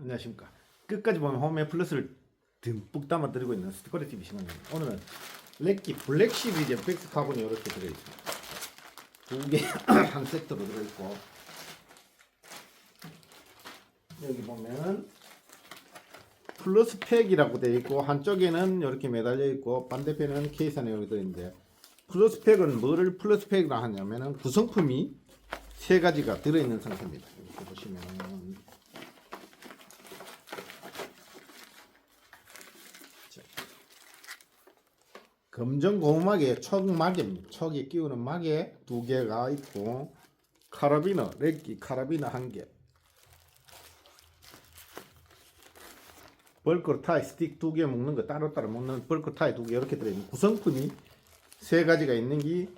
안녕하십니까. 끝까지 보면 홈에 플러스를 듬뿍 담아 드리고 있는 스티커리 TV 시간입니다. 오늘은 렉기 블랙 시리즈 백스 카본이 이렇게 들어있습니다. 두 개 한 세트로 들어있고 여기 보면 플러스 팩이라고 되어 있고 한쪽에는 이렇게 매달려 있고 반대편에는 케이스 안에 여기 들어있는데 플러스 팩은 뭐를 플러스 팩이라 하냐면은 구성품이 세 가지가 들어있는 상태입니다. 이렇게 보시면 검정 고무막에 촉막입니다. 촉에 끼우는 막에 두 개가 있고 카라비너, 렉기 카라비너 한 개. 벌크 타이 스틱 두 개 묶는 거 따로따로 묶는 벌크 타이 두 개 이렇게 들어있는 구성품이 세 가지가 있는 게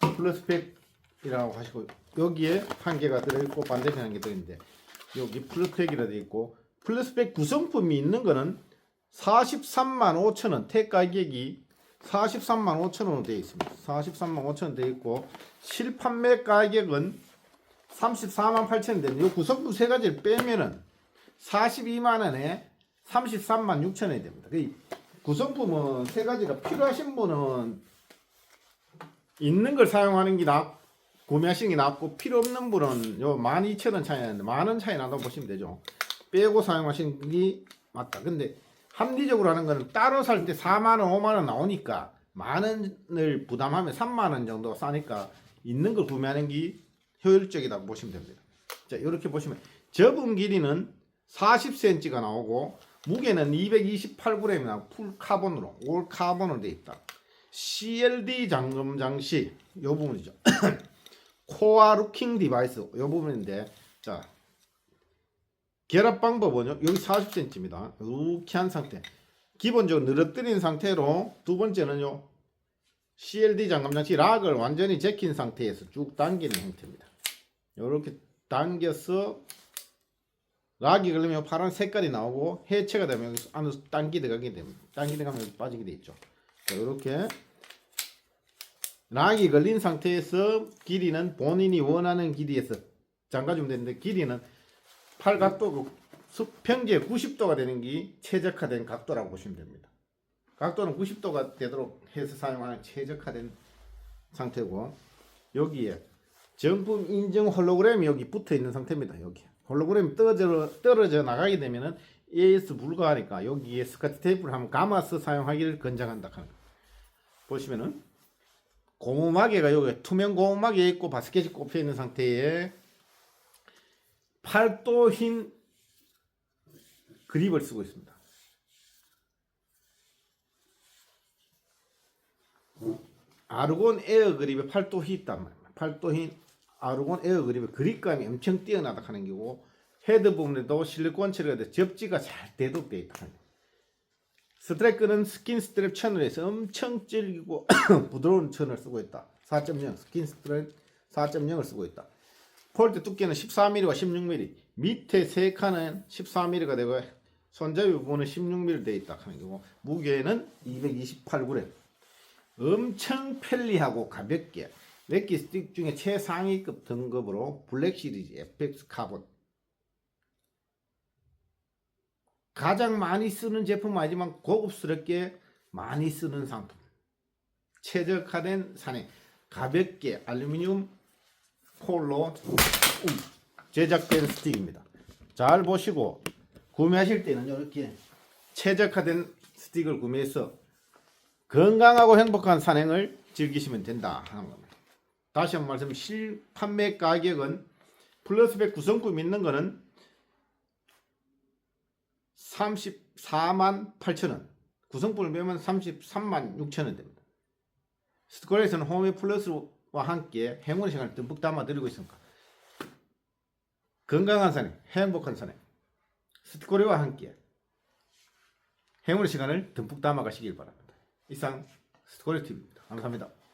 플러스팩이라고 하시고 여기에 한 개가 들어있고 반대편 한 개 들어있는데 여기 플러스팩이라 되어 있고 플러스팩 구성품이 있는 거는 43만 5천 원, 택 가격이 43만 5천 원으로 되어 있습니다. 43만 5천 원 되어 있고 실판매 가격은 34만 8천 원 되는데 이 구성품 세 가지를 빼면은 42만 원에 33만 6천 원이 됩니다. 그 구성품은 세 가지가 필요하신 분은 있는 걸 사용하는 게 낫, 구매하시는 게 낫고 필요 없는 분은 요 12,000원 차이 나는데 만 원 차이 난다고 보시면 되죠. 빼고 사용하시는 게 맞다. 근데 합리적으로 하는 거는 따로 살 때 4만 원, 5만 원 나오니까 만 원을 부담하면 3만 원 정도 싸니까 있는 걸 구매하는 게 효율적이라고 보시면 됩니다. 자, 이렇게 보시면 접은 길이는 40cm가 나오고 무게는 228g이 나오고 풀 카본으로 올 카본으로 되어 있다. CLD 잠금 장치 요 부분이죠. 코어 루킹 디바이스 요 부분인데 자 결합 방법은요. 여기 40cm입니다. 이렇게 한 상태. 기본적으로 늘어뜨린 상태로 두 번째는요. CLD 잠금 장치 락을 완전히 제낀 상태에서 쭉 당기는 형태입니다. 이렇게 당겨서 락이 걸리면 파란 색깔이 나오고 해체가 되면 안으로 당기 들어가게 됩니다. 당기 들어가면 빠지게 돼 있죠. 자, 이렇게 락이 걸린 상태에서 길이는 본인이 원하는 길이에서 잠가주면 되는데 길이는 팔 각도 수평계 90도가 되는 게 최적화된 각도라고 보시면 됩니다. 각도는 90도가 되도록 해서 사용하는 최적화된 상태고 여기에 정품 인증 홀로그램이 여기 붙어 있는 상태입니다. 여기 홀로그램이 떨어져 떨어져 나가게 되면은 AS 불가하니까 여기에 스카치 테이프를 한번 감아서 사용하기를 권장한다. 보시면은 고무마개가 여기 투명 고무마개 있고 바스켓이 꼽혀 있는 상태에 팔도 흰 그립을 쓰고 있습니다. 아르곤 에어 그립에 팔도 흰 있단 말입니다. 팔도 흰 아르곤 에어 그립의 그립감이 엄청 뛰어나다 하는 거고 헤드 부분에도 실리콘 처리가 돼 접지가 잘 대독되어 있다. 스트레크는 스킨 스트랩 천을해서 엄청 질기고 부드러운 천을 쓰고 있다. 4.0 스킨 스트랩 4.0을 쓰고 있다. 폴드 두께는 14mm와 16mm, 밑에 세 칸은 14mm가 되고 손잡이 부분은 16mm 되어 있다. 하는 거고 무게는 228g. 엄청 편리하고 가볍게 렉기 스틱 중에 최상위급 등급으로 블랙 시리즈 FX 카본. 가장 많이 쓰는 제품 아니지만 고급스럽게 많이 쓰는 상품. 최적화된 산에 가볍게 알루미늄 폴로 제작된 스틱입니다. 잘 보시고 구매하실 때는 이렇게 최적화된 스틱을 구매해서 건강하고 행복한 산행을 즐기시면 된다 하는 겁니다. 다시 한 번 말씀 실판매 가격은 플러스백 구성품 있는 거는 34만 8천 원 구성품을 매면 33만 6천 원 됩니다. 스토어에서는 홈웨 플러스와 함께 행운의 시간을 듬뿍 담아 드리고 있습니다. 건강한 산행, 행복한 산행 스토리와 함께 행운의 시간을 듬뿍 담아 가시길 바랍니다. 이상 스토리 TV입니다. 감사합니다.